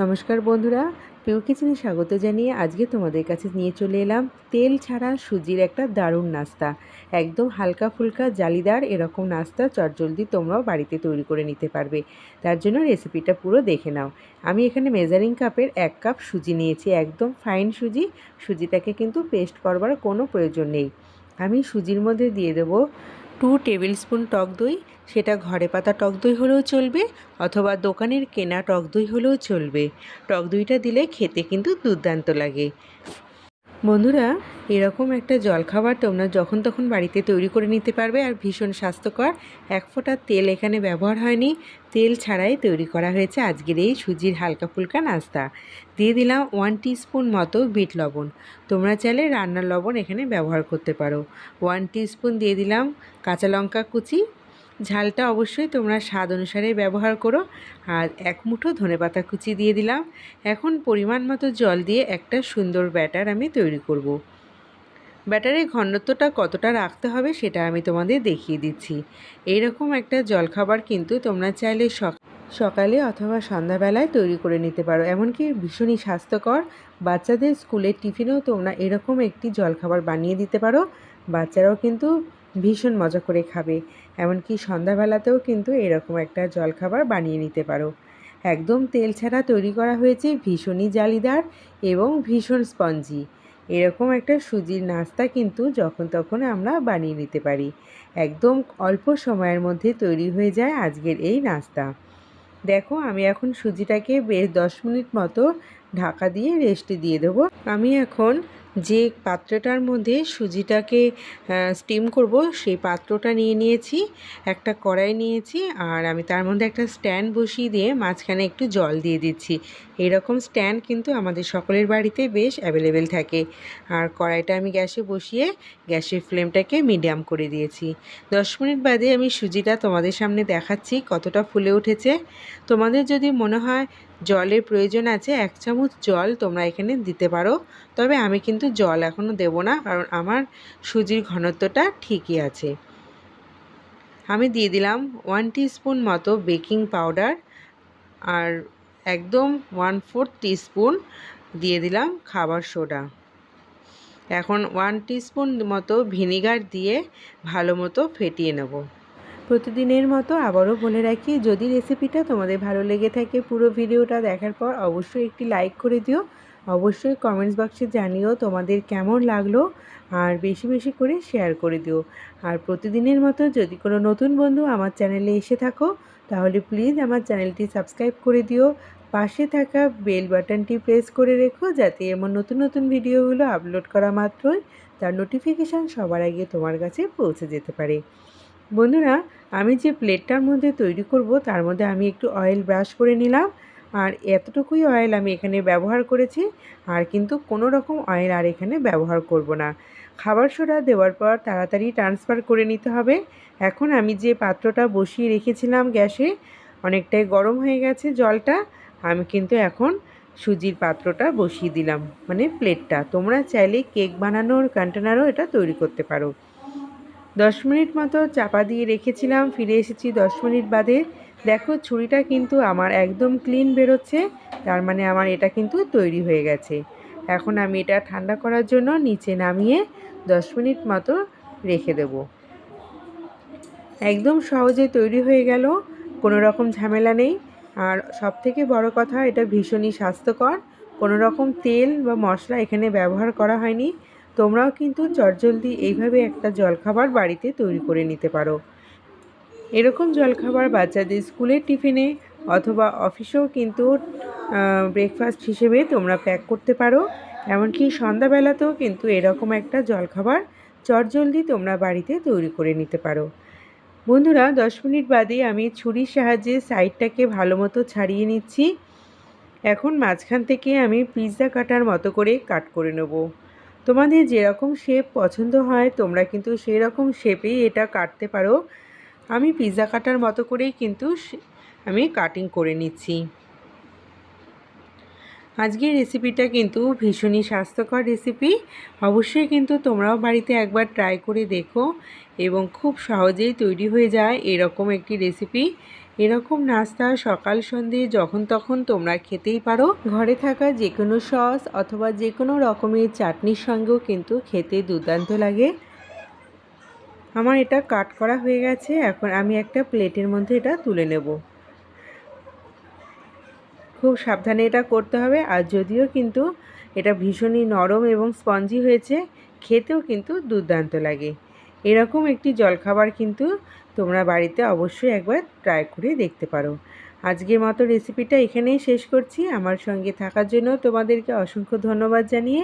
নমস্কার বন্ধুরা, পিউ কিচেনে স্বাগত জানিয়ে আজকে তোমাদের কাছে নিয়ে চলে এলাম তেল ছাড়া সুজির একটা দারুণ নাস্তা। একদম হালকা ফুলকা, জালিদার এরকম নাস্তা চটজলদি তোমরাও বাড়িতে তৈরি করে নিতে পারবে। তার জন্য রেসিপিটা পুরো দেখে নাও। আমি এখানে মেজারিং কাপের এক কাপ সুজি নিয়েছি, একদম ফাইন সুজি। সুজিটাকে কিন্তু পেস্ট করবার কোনো প্রয়োজন নেই। আমি সুজির মধ্যে দিয়ে দেবো টু টেবিল স্পুন টক দই সেটা ঘরে পাতা টক দই হলেও চলবে অথবা দোকানের কেনা টক দই হলেও চলবে। টক দইটা দিলে খেতে কিন্তু দুর্দান্ত লাগে। বন্ধুরা, এরকম একটা জলখাবার তোমরা যখন তখন বাড়িতে তৈরি করে নিতে পারবে আর ভীষণ স্বাস্থ্যকর। এক ফোঁটা তেল এখানে ব্যবহার হয়নি। তেল ছাড়াই তৈরি করা হয়েছে আজকের এই সুজির হালকা ফুলকা নাস্তা। দিয়ে দিলাম ওয়ান স্পুন মতো বিট লবণ। তোমরা চাইলে রান্নার লবণ এখানে ব্যবহার করতে পারো। ওয়ান স্পুন দিয়ে দিলাম কাঁচা লঙ্কা কুচি ঝালটা অবশ্যই তোমরা স্বাদ অনুসারে ব্যবহার করো। আর এক মুঠো ধনেপাতা কুচি দিয়ে দিলাম। এখন পরিমাণ মতো জল দিয়ে একটা সুন্দর ব্যাটার আমি তৈরি করব। ব্যাটারের ঘনত্বটা কতটা রাখতে হবে সেটা আমি তোমাদের দেখিয়ে দিচ্ছি। এইরকম একটা জলখাবার কিন্তু তোমরা চাইলে সকালে অথবা সন্ধ্যাবেলায় তৈরি করে নিতে পারো। এমনকি ভীষণই স্বাস্থ্যকর। বাচ্চাদের স্কুলের টিফিনেও তোমরা এরকম একটি জলখাবার বানিয়ে দিতে পারো। বাচ্চারাও কিন্তু ভীষণ মজা করে খাবে। এমনকি সন্ধ্যাবেলাতেও কিন্তু এরকম একটা জলখাবার বানিয়ে নিতে পারো। একদম তেল ছাড়া তৈরি করা হয়েছে ভীষণই জালিদার এবং ভীষণ স্পঞ্জি। এরকম একটা সুজির নাস্তা কিন্তু যখন তখন আমরা বানিয়ে নিতে পারি। একদম অল্প সময়ের মধ্যে তৈরি হয়ে যায় আজকের এই নাস্তা। দেখো, আমি এখন সুজিটাকে বেশ দশ মিনিট মতো ঢাকা দিয়ে রেস্টে দিয়ে দেবো। আমি এখন যে পাত্রটার মধ্যে সুজিটাকে স্টিম করব, সেই পাত্রটা নিয়ে নিয়েছি, একটা কড়াই নিয়েছি, আর আমি তার মধ্যে একটা স্ট্যান্ড বসিয়ে দিয়ে মাঝখানে একটু জল দিয়ে দিচ্ছি। এরকম স্ট্যান্ড কিন্তু আমাদের সকলের বাড়িতে বেশ অ্যাভেলেবেল থাকে। আর কড়াইটা আমি গ্যাসে বসিয়ে, গ্যাসের ফ্লেমটাকে মিডিয়াম করে দিয়েছি। দশ মিনিট বাদে আমি সুজিটা তোমাদের সামনে দেখাচ্ছি কতটা ফুলে উঠেছে। তোমাদের যদি মনে হয় জলের প্রয়োজন আছে, এক চামচ জল তোমরা এখানে দিতে পারো। তবে আমি কিন্তু জল এখনও দেব না, কারণ আমার সুজির ঘনত্বটা ঠিকই আছে। আমি দিয়ে দিলাম ওয়ান স্পুন মতো বেকিং পাউডার আর একদম ওয়ান ফোর্থ স্পুন দিয়ে দিলাম খাবার সোডা। এখন ওয়ান স্পুন মতো ভিনিগার দিয়ে ভালো মতো ফেটিয়ে নেব। প্রতিদিনের মতো আবারও বলে রাখি, যদি রেসিপিটা তোমাদের ভালো লেগে থাকে পুরো ভিডিওটা দেখার পর অবশ্যই একটি লাইক করে দিও। অবশ্যই কমেন্টস বক্সে জানিও তোমাদের কেমন লাগল আর বেশি বেশি করে শেয়ার করে দিও। আর প্রতিদিনের মতো যদি কোনো নতুন বন্ধু আমার চ্যানেলে এসে থাকো, তাহলে প্লিজ আমার চ্যানেলটি সাবস্ক্রাইব করে দিও। পাশে থাকা বেল বাটনটি প্রেস করে রেখো যাতে এমন নতুন নতুন ভিডিওগুলো আপলোড করা মাত্রই তার নোটিফিকেশান সবার আগে তোমার কাছে পৌঁছে যেতে পারে। বন্ধুরা, আমি যে প্লেটটার মধ্যে তৈরি করব, তার মধ্যে আমি একটু অয়েল ব্রাশ করে নিলাম। আর এতটুকুই অয়েল আমি এখানে ব্যবহার করেছি, আর কিন্তু কোনো রকম অয়েল আর এখানে ব্যবহার করব না। খাবার সোডা দেওয়ার পর তাড়াতাড়ি ট্রান্সফার করে নিতে হবে। এখন আমি যে পাত্রটা বসিয়ে রেখেছিলাম গ্যাসে, অনেকটাই গরম হয়ে গেছে জলটা, আমি কিন্তু এখন সুজির পাত্রটা বসিয়ে দিলাম মানে প্লেটটা। তোমরা চাইলে কেক বানানোর কন্টেনারও এটা তৈরি করতে পারো। দশ মিনিট মতো চাপা দিয়ে রেখেছিলাম, ফিরে এসেছি দশ মিনিট বাদে। দেখো, ছুরিটা কিন্তু আমার একদম ক্লিন বেরোচ্ছে, তার মানে আমার এটা কিন্তু তৈরি হয়ে গেছে। এখন আমি এটা ঠান্ডা করার জন্য নিচে নামিয়ে দশ মিনিট মতো রেখে দেব। একদম সহজে তৈরি হয়ে গেল, কোনো রকম ঝামেলা নেই। আর সব থেকে বড় কথা, এটা ভীষণই স্বাস্থ্যকর। কোনো রকম তেল বা মশলা এখানে ব্যবহার করা হয়নি। তোমরাও কিন্তু চটজলদি এইভাবে একটা জলখাবার বাড়িতে তৈরি করে নিতে পারো। এরকম জলখাবার বাচ্চাদের স্কুলের টিফিনে অথবা অফিসেও কিন্তু ব্রেকফাস্ট হিসেবে তোমরা প্যাক করতে পারো। এমনকি সন্ধ্যাবেলাতেও কিন্তু এরকম একটা জলখাবার চটজলদি তোমরা বাড়িতে তৈরি করে নিতে পারো। বন্ধুরা, দশ মিনিট বাদে আমি ছুরির সাহায্যে সাইডটাকে ভালো মতো ছাড়িয়ে নিচ্ছি। এখন মাঝখান থেকে আমি পিৎজা কাটার মতো করে কাট করে নেব। তোমাদের যেরকম শেপ পছন্দ হয়, তোমরা কিন্তু সেই রকম শেপেই এটা কাটতে পারো। আমি পিৎজা কাটার মতো করেই কিন্তু আমি কাটিং করে নিচ্ছি। আজকের রেসিপিটা কিন্তু ভীষণই স্বাস্থ্যকর রেসিপি অবশ্যই কিন্তু তোমরাও বাড়িতে একবার ট্রাই করে দেখো এবং খুব সহজেই তৈরি হয়ে যায় এরকম একটি রেসিপি এরকম নাস্তা সকাল সন্ধে যখন তখন তোমরা খেতেই পারো। ঘরে থাকা যে কোনো সস অথবা যে কোনো রকমের চাটনির সঙ্গেও কিন্তু খেতে দুর্দান্ত লাগে। আমার এটা কাট করা হয়ে গেছে, এখন আমি একটা প্লেটের মধ্যে এটা তুলে নেব। খুব সাবধানে এটা করতে হবে, আর যদিও কিন্তু এটা ভীষণই নরম এবং স্পঞ্জি হয়েছে, খেতেও কিন্তু দুর্দান্ত লাগে। এরকম একটি জলখাবার কিন্তু তোমরা বাড়িতে অবশ্যই একবার ট্রাই করে দেখতে পারো। আজকের মতো রেসিপিটা এখানেই শেষ করছি। আমার সঙ্গে থাকার জন্য তোমাদেরকে অসংখ্য ধন্যবাদ জানিয়ে